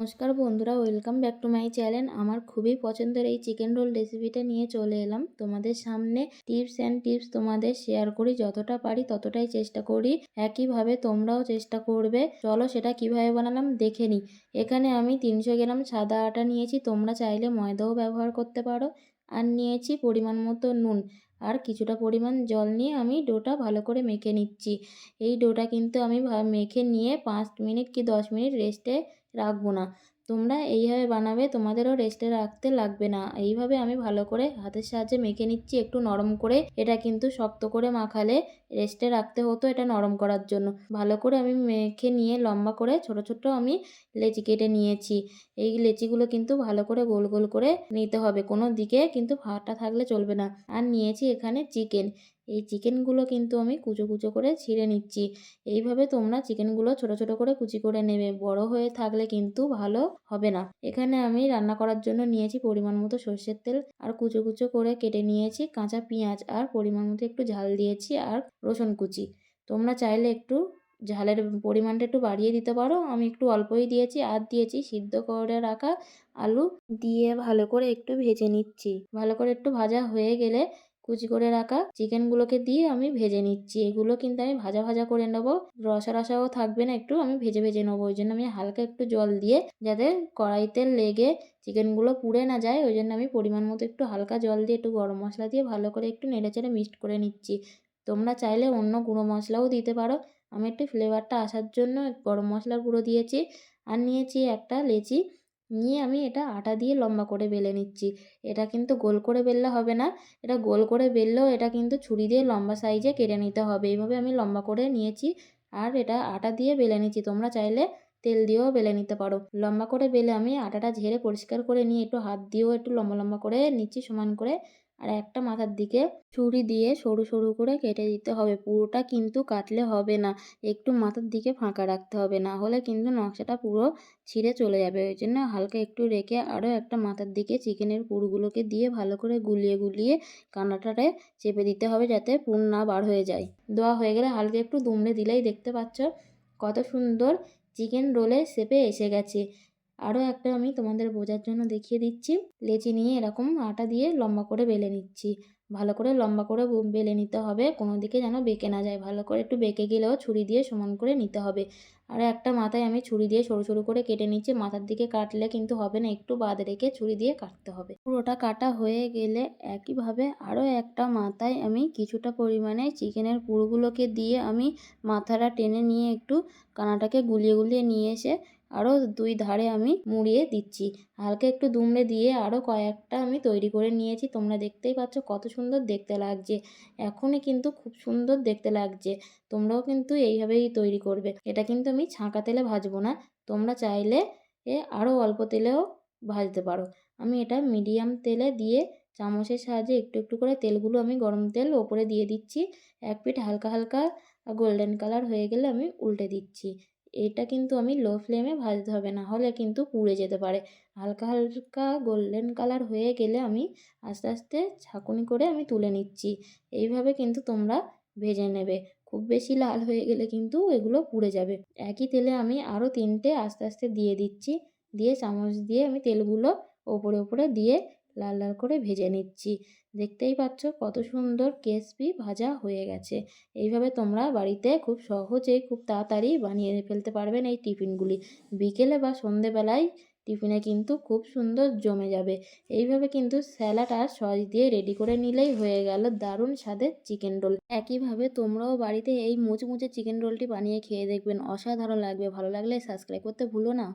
নমস্কার বন্ধুরা welcome back to my channel আমার খুবই পছন্দের এই চিকেন রোল রেসিপিটা নিয়ে চলে এলাম। তোমাদের সামনে টিপস অ্যান্ড টিপস তোমাদের শেয়ার করি, যতটা পারি ততটাই চেষ্টা করি। একইভাবে তোমরাও চেষ্টা করবে। চলো সেটা কীভাবে বানালাম দেখে নিই এখানে আমি তিনশো গ্রাম সাদা আটা নিয়েছি, তোমরা চাইলে ময়দাও ব্যবহার করতে পারো। আর নিয়েছি পরিমাণ মতো নুন। আর কিছুটা পরিমাণ জল নিয়ে আমি ডোটা ভালো করে মেখে নিচ্ছি। এই ডোটা কিন্তু আমি মেখে নিয়ে পাঁচ মিনিট কি দশ মিনিট রেস্টে রাখব না। তোমরা এইভাবে বানাবে, তোমাদেরও রেস্টে রাখতে লাগবে না। এইভাবে আমি ভালো করে হাতের সাহায্যে মেখে নিচ্ছি, একটু নরম করে। এটা কিন্তু শক্ত করে মাখালে রেস্টে রাখতে হতো এটা নরম করার জন্য। ভালো করে আমি মেখে নিয়ে লম্বা করে ছোট ছোট আমি লেচি কেটে নিয়েছি। এই লেচিগুলো কিন্তু ভালো করে গোল গোল করে নিতে হবে। কোনো দিকে কিন্তু ফাটা থাকলে চলবে না। আর নিয়েছি এখানে চিকেন এই চিকেনগুলো কিন্তু আমি কুচো কুচো করে ছিঁড়ে নিচ্ছি। এইভাবে তোমরা চিকেনগুলো ছোট ছোট করে কুচি করে নেবে। বড় হয়ে থাকলে কিন্তু ভালো হবে না। এখানে আমি রান্না করার জন্য নিয়েছি পরিমাণ মতো সর্ষের তেল আর কুচো কুচো করে কেটে নিয়েছি কাঁচা পেঁয়াজ আর পরিমাণ মতো একটু ঝাল দিয়েছি আর রসুন কুচি। তোমরা চাইলে একটু ঝালের পরিমাণটা একটু বাড়িয়ে দিতে পারো। আমি একটু অল্পই দিয়েছি, আর দিয়েছি সিদ্ধ করে রাখা আলু। দিয়ে ভালো করে একটু ভেজে নিচ্ছি। ভালো করে একটু ভাজা হয়ে গেলে কুচি করে রাখা চিকেনগুলোকে দিয়ে আমি ভেজে নিচ্ছি। এগুলো কিন্তু আমি ভাজা ভাজা করে নেব। রসা রসাও থাকবে না একটু, আমি ভেজে ভেজে নেব। ওই জন্য আমি হালকা একটু জল দিয়ে যাতে কড়াইতে লেগে চিকেনগুলো পুড়ে না যায়, ওই জন্য আমি পরিমাণ মতো একটু হালকা জল দিয়ে একটু গরম মশলা দিয়ে ভালো করে একটু নেড়ে চেড়ে মিক্সড করে নিচ্ছি। তোমরা চাইলে অন্য গুঁড়ো মশলাও দিতে পারো। আমি একটু ফ্লেভারটা আসার জন্য গরম মশলার গুঁড়ো দিয়েছি। আর নিয়েছি একটা লেচি। নিয়ে আমি এটা আটা দিয়ে লম্বা করে বেলে নিচ্ছি। এটা কিন্তু গোল করে বেললে হবে না। এটা গোল করে বেললেও এটা কিন্তু ছুরি দিয়ে লম্বা সাইজে কেটে নিতে হবে। এইভাবে আমি লম্বা করে নিয়েছি আর এটা আটা দিয়ে বেলে নিচ্ছি। তোমরা চাইলে তেল দিয়েও বেলে নিতে পারো। লম্বা করে বেলে আমি আটাটা ঝেড়ে পরিষ্কার করে নিয়ে একটু হাত দিয়েও একটু লম্বা লম্বা করে নিচ্ছি সমান করে। আর একটা মাথার দিকে ছুরি দিয়ে সরু সরু করে কেটে দিতে হবে। পুরোটা কিন্তু কাটলে হবে না। একটু মাথার দিকে ফাঁকা রাখতে হবে। না হলে কিন্তু নকশাটা পুরো ছিঁড়ে চলে যাবে। ওই জন্য হালকা একটু রেখে আরও একটা মাথার দিকে চিকেনের পুরগুলোকে দিয়ে ভালো করে গুলিয়ে গুলিয়ে কানাটারে চেপে দিতে হবে যাতে পুর না বার হয়ে যায়। দেওয়া হয়ে গেলে হালকা একটু দুমড়ে দিলেই দেখতে পাচ্ছ কত সুন্দর চিকেন রোলের শেপে এসে গেছে। আরও একটা আমি তোমাদের বোঝার জন্য দেখিয়ে দিচ্ছি। লেচি নিয়ে এরকম আটা দিয়ে লম্বা করে বেলে নিচ্ছি। ভালো করে লম্বা করে বেলে নিতে হবে। কোনো দিকে যেন বেঁকে না যায়। ভালো করে একটু বেঁকে গেলেও ছুরি দিয়ে সমান করে নিতে হবে। আর একটা মাথায় আমি ছুরি দিয়ে সরু সরু করে কেটে নিচ্ছি। মাথার দিকে কাটলে কিন্তু হবে না। একটু বাদ রেখে ছুরি দিয়ে কাটতে হবে। পুরোটা কাটা হয়ে গেলে একইভাবে আরও একটা মাথায় আমি কিছুটা পরিমাণে চিকেনের পুরগুলোকে দিয়ে আমি মাথাটা টেনে নিয়ে একটু কানাটাকে গুলিয়ে গুলিয়ে নিয়ে এসে আরও দুই ধারে আমি মুড়িয়ে দিচ্ছি। হালকা একটু দুমড়ে দিয়ে আরও কয়েকটা আমি তৈরি করে নিয়েছি। তোমরা দেখতেই পাচ্ছ কত সুন্দর দেখতে লাগছে। এখনই কিন্তু খুব সুন্দর দেখতে লাগছে। তোমরাও কিন্তু এইভাবেই তৈরি করবে। এটা কিন্তু আমি ছাঁকা তেলে ভাজবো না। তোমরা চাইলে এ আরও অল্প তেলেও ভাজতে পারো। আমি এটা মিডিয়াম তেলে দিয়ে চামচের সাহায্যে একটু একটু করে তেলগুলো আমি গরম তেল ওপরে দিয়ে দিচ্ছি। এক পিঠ হালকা হালকা গোল্ডেন কালার হয়ে গেলে আমি উল্টে দিচ্ছি। এটা কিন্তু আমি লো ফ্লেমে ভাজতে হবে, না হলে কিন্তু পুড়ে যেতে পারে। হালকা হালকা গোল্ডেন কালার হয়ে গেলে আমি আস্তে আস্তে ছাঁকুনি করে আমি তুলে নিচ্ছি। এইভাবে কিন্তু তোমরা ভেজে নেবে। খুব বেশি লাল হয়ে গেলে কিন্তু এগুলো পুড়ে যাবে। একই তেলে আমি আরও তিনটে আস্তে আস্তে দিয়ে দিচ্ছি। দিয়ে চামচ দিয়ে আমি তেলগুলো ওপরে ওপরে দিয়ে লাল লাল করে ভেজে নিচ্ছি। দেখতেই পাচ্ছ কত সুন্দর ক্রিসপি ভাজা হয়ে গেছে। এইভাবে তোমরা বাড়িতে খুব সহজেই খুব তাড়াতাড়ি বানিয়ে ফেলতে পারবেন এই টিফিনগুলি। বিকেলে বা সন্ধেবেলায় টিফিনে কিন্তু খুব সুন্দর জমে যাবে। এইভাবে কিন্তু স্যালাড আর সস দিয়ে রেডি করে নিলেই হয়ে গেল দারুণ স্বাদের চিকেন রোল। একইভাবে তোমরাও বাড়িতে এই মুচমুচে চিকেন রোলটি বানিয়ে খেয়ে দেখবেন। অসাধারণ লাগবে। ভালো লাগলে সাবস্ক্রাইব করতে ভুলো না।